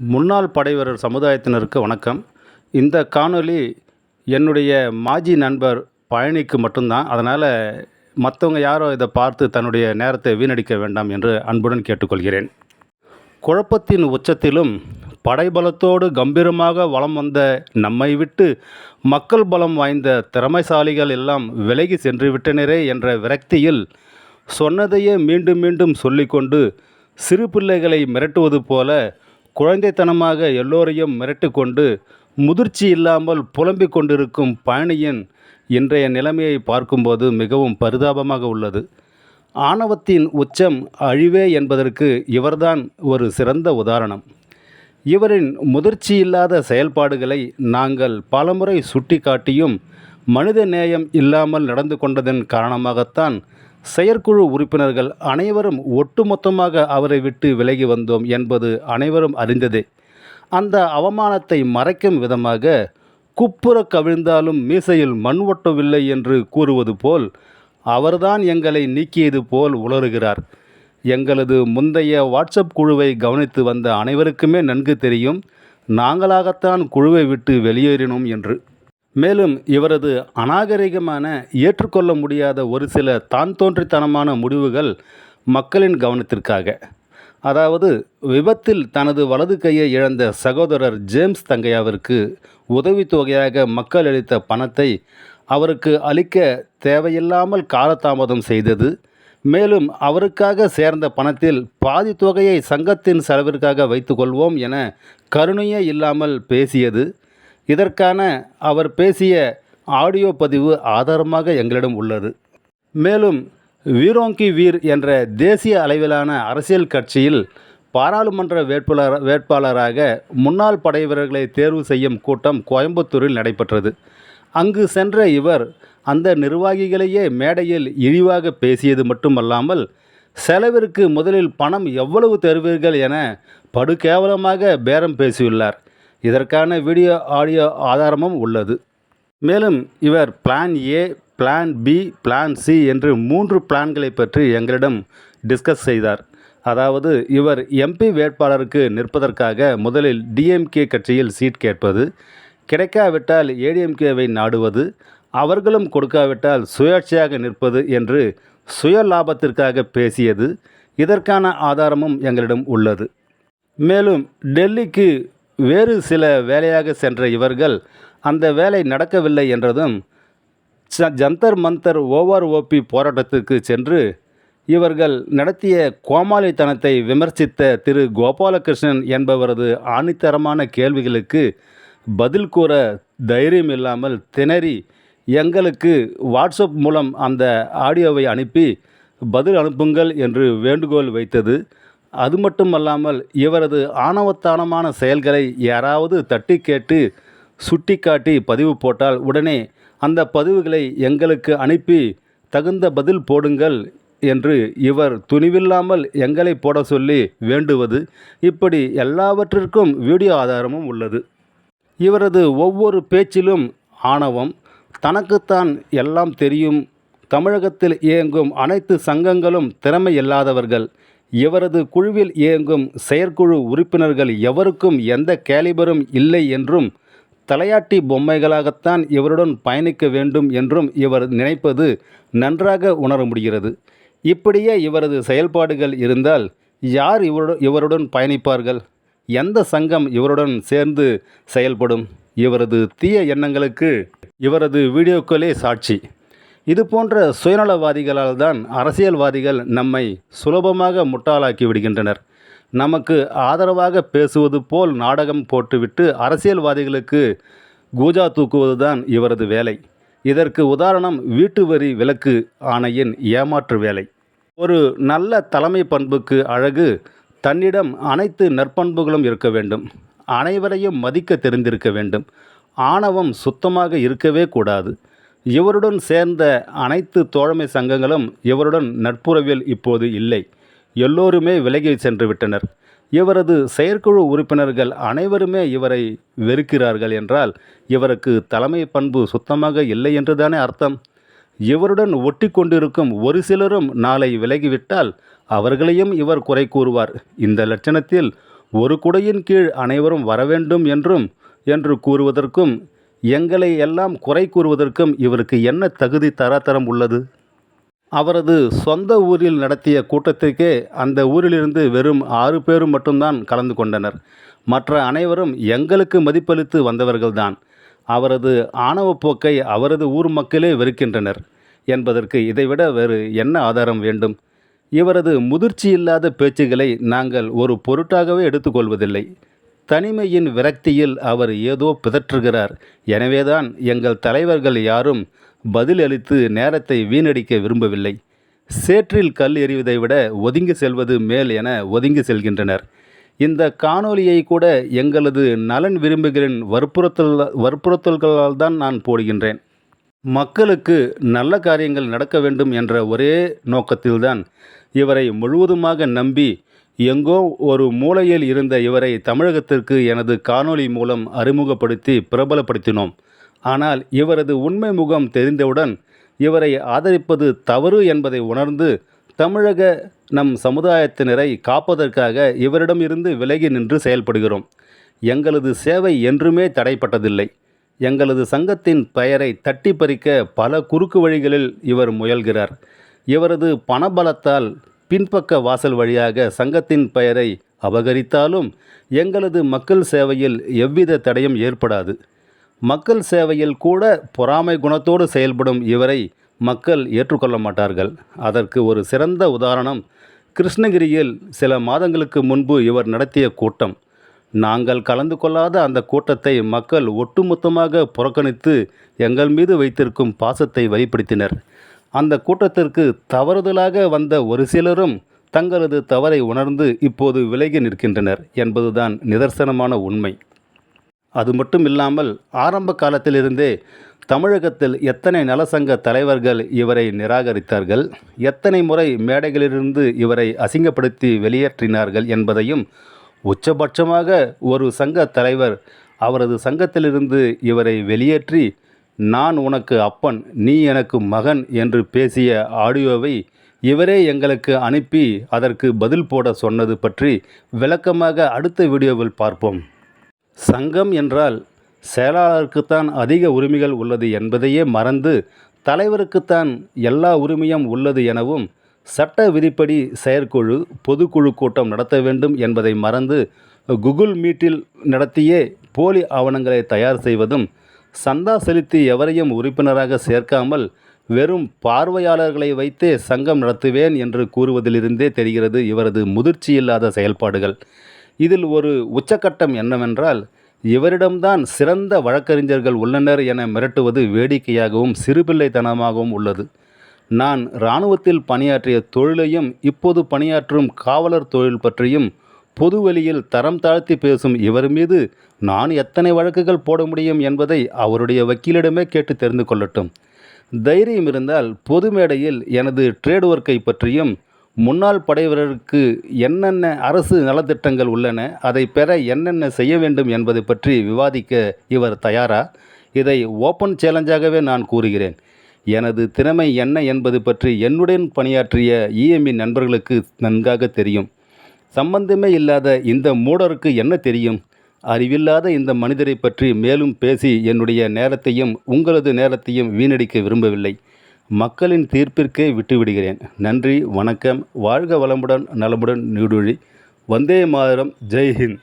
முன்னாள் படைவீரர் சமுதாயத்தினருக்கு வணக்கம். இந்த காணொலி என்னுடைய மாஜி நண்பர் பழனிக்கு மட்டும்தான். அதனால் மற்றவங்க யாரும் இதை பார்த்து தன்னுடைய நேரத்தை வீணடிக்க வேண்டாம் என்று அன்புடன் கேட்டுக்கொள்கிறேன். குழப்பத்தின் உச்சத்திலும் படைபலத்தோடு கம்பீரமாக வலம் வந்த நம்மை விட்டு மக்கள் பலம் வாய்ந்த திறமைசாலிகள் எல்லாம் விலகி சென்று விட்டனரே என்ற விரக்தியில் சொன்னதையே மீண்டும் மீண்டும் சொல்லிக்கொண்டு சிறு பிள்ளைகளை மிரட்டுவது போல குழந்தைத்தனமாக எல்லோரையும் மிரட்டிக்கொண்டு முதிர்ச்சி இல்லாமல் புலம்பிக் கொண்டிருக்கும் பழனியின் இன்றைய நிலைமையை பார்க்கும்போது மிகவும் பரிதாபமாக உள்ளது. ஆணவத்தின் உச்சம் அழிவே என்பதற்கு இவர்தான் ஒரு சிறந்த உதாரணம். இவரின் முதிர்ச்சி இல்லாத செயல்பாடுகளை நாங்கள் பலமுறை சுட்டிக்காட்டியும் மனித நேயம் இல்லாமல் நடந்து கொண்டதன் காரணமாகத்தான் செயற்குழு உறுப்பினர்கள் அனைவரும் ஒட்டுமொத்தமாக அவரை விட்டு விலகி வந்தோம் என்பது அனைவரும் அறிந்ததே. அந்த அவமானத்தை மறைக்கும் விதமாக குப்புற கவிழ்ந்தாலும் மீசையில் மண் ஒட்டவில்லை என்று கூறுவது போல் அவர்தான் எங்களை நீக்கியது போல் உளறுகிறார். எங்களது முந்தைய வாட்ஸ்அப் குழுவை கவனித்து வந்த அனைவருக்குமே நன்கு தெரியும் நாங்களாகத்தான் குழுவை விட்டு வெளியேறினோம் என்று. மேலும் இவரது அநாகரிகமான ஏற்றுக்கொள்ள முடியாத ஒரு சில தான் தோன்றித்தனமான முடிவுகள் மக்களின் கவனத்திற்காக. அதாவது விபத்தில் தனது வலது கையை இழந்த சகோதரர் ஜேம்ஸ் தங்கையாவிற்கு உதவித்தொகையாக மக்கள் அளித்த பணத்தை அவருக்கு அளிக்க தேவையில்லாமல் காலதாமதம் செய்தது. மேலும் அவருக்காக சேர்ந்த பணத்தில் பாதி தொகையை சங்கத்தின் செலவிற்காக வைத்துக்கொள்வோம் என கருணையே இல்லாமல் பேசியது. இதற்கான அவர் பேசிய ஆடியோ பதிவு ஆதாரமாக எங்களிடம் உள்ளது. மேலும் வீரோங்கி வீர் என்ற தேசிய அளவிலான அரசியல் கட்சியில் பாராளுமன்ற வேட்பாளர் வேட்பாளராக முன்னாள் படை வீரர்களை தேர்வு செய்யும் கூட்டம் கோயம்புத்தூரில் நடைபெற்றது. அங்கு சென்ற இவர் அந்த நிர்வாகிகளையே மேடையில் இழிவாக பேசியது மட்டுமல்லாமல் செலவிற்கு முதலில் பணம் எவ்வளவு தருவீர்கள் என படுகேவலமாக பேரம் பேசியுள்ளார். இதற்கான வீடியோ ஆடியோ ஆதாரமும் உள்ளது. மேலும் இவர் plan A plan B plan C என்று மூன்று பிளான்களை பற்றி எங்களிடம் டிஸ்கஸ் செய்தார். அதாவது இவர் எம்பி வேட்பாளருக்கு நிற்பதற்காக முதலில் டிஎம்கே கட்சியில் சீட் கேட்பது கிடைக்காவிட்டால் ஏடிஎம்கேவை நாடுவது அவர்களும் கொடுக்காவிட்டால் சுயேட்சையாக நிற்பது என்று சுய லாபத்திற்காக பேசியது இதற்கான ஆதாரமும் எங்களிடம் உள்ளது. மேலும் டெல்லிக்கு வேறு சில வேலையாக சென்ற இவர்கள் அந்த வேலை நடக்கவில்லை என்றதும் ச ஜந்தர் மந்தர் ஓவர் ஓபி போராட்டத்துக்கு சென்று இவர்கள் நடத்திய கோமாளித்தனத்தை விமர்சித்த திரு கோபாலகிருஷ்ணன் என்பவரது ஆணித்தரமான கேள்விகளுக்கு பதில் கூற தைரியம் இல்லாமல் திணறி எங்களுக்கு வாட்ஸ்அப் மூலம் அந்த ஆடியோவை அனுப்பி பதில் அனுப்புங்கள் என்று வேண்டுகோள் வைத்தது. அது மட்டுமல்லாமல் இவரது ஆணவத்தானமான செயல்களை யாராவது தட்டி கேட்டு சுட்டிக்காட்டி பதிவு போட்டால் உடனே அந்த பதிவுகளை எங்களுக்கு அனுப்பி தகுந்த பதில் போடுங்கள் என்று இவர் துணிவில்லாமல் எங்களை போட சொல்லி வேண்டுவது. இப்படி எல்லாவற்றிற்கும் வீடியோ ஆதாரமும் உள்ளது. இவரது ஒவ்வொரு பேச்சிலும் ஆணவம் தனக்குத்தான் எல்லாம் தெரியும் தமிழகத்தில் இயங்கும் அனைத்து சங்கங்களும் திறமை இல்லாதவர்கள் இவரது குழுவில் இயங்கும் செயற்குழு உறுப்பினர்கள் எவருக்கும் எந்த கேலிபரும் இல்லை என்றும் தலையாட்டி பொம்மைகளாகத்தான் இவருடன் பயணிக்க வேண்டும் என்றும் இவர் நினைப்பது நன்றாக உணர முடிகிறது. இப்படியே இவரது செயல்பாடுகள் இருந்தால் யார் இவருடன் இவருடன் பயணிப்பார்கள்? எந்த சங்கம் இவருடன் சேர்ந்து செயல்படும்? இவரது தீய எண்ணங்களுக்கு இவரது வீடியோக்களே சாட்சி. இது போன்ற சுயநலவாதிகளால் தான் அரசியல்வாதிகள் நம்மை சுலபமாக முட்டாளாக்கி விடுகின்றனர். நமக்கு ஆதரவாக பேசுவது போல் நாடகம் போட்டுவிட்டு அரசியல்வாதிகளுக்கு கூஜா தூக்குவது தான் இவரது வேலை. இதற்கு உதாரணம் வீட்டு வரி விலக்கு ஆணையின் ஏமாற்று வேலை. ஒரு நல்ல தலைமை பண்புக்கு அழகு தன்னிடம் அனைத்து நற்பண்புகளும் இருக்க வேண்டும். அனைவரையும் மதிக்க தெரிந்திருக்க வேண்டும். ஆணவம் சுத்தமாக இருக்கவே கூடாது. இவருடன் சேர்ந்த அனைத்து தோழமை சங்கங்களும் இவருடன் நட்புறவில் இப்போது இல்லை. எல்லோருமே விலகி சென்று விட்டனர். இவரது செயற்குழு உறுப்பினர்கள் அனைவருமே இவரை வெறுக்கிறார்கள் என்றால் இவருக்கு தலைமை பண்பு சுத்தமாக இல்லை என்றுதானே அர்த்தம்? இவருடன் ஒட்டி கொண்டிருக்கும் ஒரு சிலரும் நாளை விலகிவிட்டால் அவர்களையும் இவர் குறை கூறுவார். இந்த லட்சணத்தில் ஒரு குடையின் கீழ் அனைவரும் வரவேண்டும் என்றும் என்று கூறுவதற்கும் எங்களை எல்லாம் குறை கூறுவதற்கும் இவருக்கு என்ன தகுதி தராதரம் உள்ளது? அவரது சொந்த ஊரில் நடத்திய கூட்டத்திற்கே அந்த ஊரிலிருந்து வெறும் ஆறு பேரும் மட்டும்தான் கலந்து கொண்டனர். மற்ற அனைவரும் எங்களுக்கு மதிப்பளித்து வந்தவர்கள்தான். அவரது ஆணவப் போக்கை அவரது ஊர் மக்களே வெறுக்கின்றனர். என்பதற்கு இதைவிட வேறு என்ன ஆதாரம் வேண்டும்? இவரது முதிர்ச்சி இல்லாத பேச்சுகளை நாங்கள் ஒரு பொருட்டாகவே எடுத்துக்கொள்வதில்லை. தனிமையின் விரக்தியில் அவர் ஏதோ பிதற்றுகிறார். எனவேதான் எங்கள் தலைவர்கள் யாரும் பதிலளித்து நேரத்தை வீணடிக்க விரும்பவில்லை. சேற்றில் கல் எறிவதை விட ஒதுங்கி செல்வது மேல் என ஒதுங்கி செல்கின்றனர். இந்த காணொலியை கூட எங்களது நலன் விரும்புகளின் வற்புறுத்தல் வற்புறுத்தல்களால் தான் நான் போடுகின்றேன். மக்களுக்கு நல்ல காரியங்கள் நடக்க வேண்டும் என்ற ஒரே நோக்கத்தில்தான் இவரை முழுவதுமாக நம்பி எங்கோ ஒரு மூலையில் இருந்த இவரை தமிழகத்திற்கு எனது காணொளி மூலம் அறிமுகப்படுத்தி பிரபலப்படுத்தினோம். ஆனால் இவரது உண்மை முகம் தெரிந்தவுடன் இவரை ஆதரிப்பது தவறு என்பதை உணர்ந்து தமிழக நம் சமுதாயத்தினரை காப்பதற்காக இவரிடமிருந்து விலகி நின்று செயல்படுகிறோம். எங்களது சேவை என்றுமே தடைப்பட்டதில்லை. எங்களது சங்கத்தின் பெயரை தட்டி பறிக்க பல குறுக்கு வழிகளில் இவர் முயல்கிறார். இவரது பணபலத்தால் பின்பக்க வாசல் வழியாக சங்கத்தின் பெயரை அபகரித்தாலும் எங்களது மக்கள் சேவையில் எவ்வித தடையும் ஏற்படாது. மக்கள் சேவையில் கூட பொறாமை குணத்தோடு செயல்படும் இவரை மக்கள் ஏற்றுக்கொள்ள மாட்டார்கள். அதற்கு ஒரு சிறந்த உதாரணம் கிருஷ்ணகிரியில் சில மாதங்களுக்கு முன்பு இவர் நடத்திய கூட்டம். நாங்கள் கலந்து கொள்ளாத அந்த கூட்டத்தை மக்கள் ஒட்டுமொத்தமாக புறக்கணித்து எங்கள் மீது வைத்திருக்கும் பாசத்தை வெளிப்படுத்தினர். அந்த கூட்டத்திற்கு தவறுதலாக வந்த ஒரு சிலரும் தங்களது தவறை உணர்ந்து இப்போது விலகி நிற்கின்றனர் என்பதுதான் நிதர்சனமான உண்மை. அது மட்டும் இல்லாமல் ஆரம்ப காலத்திலிருந்தே தமிழகத்தில் எத்தனை நலசங்க தலைவர்கள் இவரை நிராகரித்தார்கள் எத்தனை முறை மேடைகளிலிருந்து இவரை அசிங்கப்படுத்தி வெளியேற்றினார்கள் என்பதையும் உச்சபட்சமாக ஒரு சங்க தலைவர் அவரது சங்கத்திலிருந்து இவரை வெளியேற்றி நான் உனக்கு அப்பன் நீ எனக்கு மகன் என்று பேசிய ஆடியோவை இவரே எங்களுக்கு அனுப்பி அதற்கு பதில் போட சொன்னது பற்றி விளக்கமாக அடுத்த வீடியோவில் பார்ப்போம். சங்கம் என்றால் செயலாளருக்குத்தான் அதிக உரிமைகள் உள்ளது என்பதையே மறந்து தலைவருக்குத்தான் எல்லா உரிமையும் உள்ளது எனவும் சட்ட விதிப்படி செயற்குழு பொதுக்குழு கூட்டம் நடத்த வேண்டும் என்பதை மறந்து கூகுள் மீட்டில் நடத்தியே போலி ஆவணங்களை தயார் செய்வதும் சந்தா செலுத்தி எவரையும் உறுப்பினராக சேர்க்காமல் வெறும் பார்வையாளர்களை வைத்தே சங்கம் நடத்துவேன் என்று கூறுவதிலிருந்தே தெரிகிறது இவரது முதிர்ச்சி இல்லாத செயல்பாடுகள். இதில் ஒரு உச்சக்கட்டம் என்னவென்றால் இவரிடம்தான் சிறந்த வழக்கறிஞர்கள் உள்ளனர் என மிரட்டுவது வேடிக்கையாகவும் சிறுபிள்ளைத்தனமாகவும் உள்ளது. நான் இராணுவத்தில் பணியாற்றிய தொழிலையும் இப்போது பணியாற்றும் காவலர் தொழில் பற்றியும் பொதுவெளியில் தரம் தாழ்த்தி பேசும் இவர் மீது நான் எத்தனை வழக்குகள் போட முடியும் என்பதை அவருடைய வக்கீலிடமே கேட்டு தெரிந்து கொள்ளட்டும். தைரியம் இருந்தால் பொது மேடையில் எனது ட்ரேட் ஒர்க்கை பற்றியும் முன்னாள் படைவீரருக்கு என்னென்ன அரசு நலத்திட்டங்கள் உள்ளன அதை பெற என்னென்ன செய்ய வேண்டும் என்பதை பற்றி விவாதிக்க இவர் தயாரா? இதை ஓப்பன் சேலஞ்சாகவே நான் கூறுகிறேன். எனது திறமை என்ன என்பது பற்றி என்னுடன் பணியாற்றிய இஎம்இ நண்பர்களுக்கு நன்காக தெரியும். சம்பந்தமே இல்லாத இந்த மூடருக்கு என்ன தெரியும்? அறிவில்லாத இந்த மனிதரை பற்றி மேலும் பேசி என்னுடைய நேரத்தையும் உங்களது நேரத்தையும் வீணடிக்க விரும்பவில்லை. மக்களின் தீர்ப்பிற்கே விட்டுவிடுகிறேன். நன்றி வணக்கம். வாழ்க வளமுடன் நலமுடன் நீடுழி. வந்தே மாதரம். ஜெய்ஹிந்த்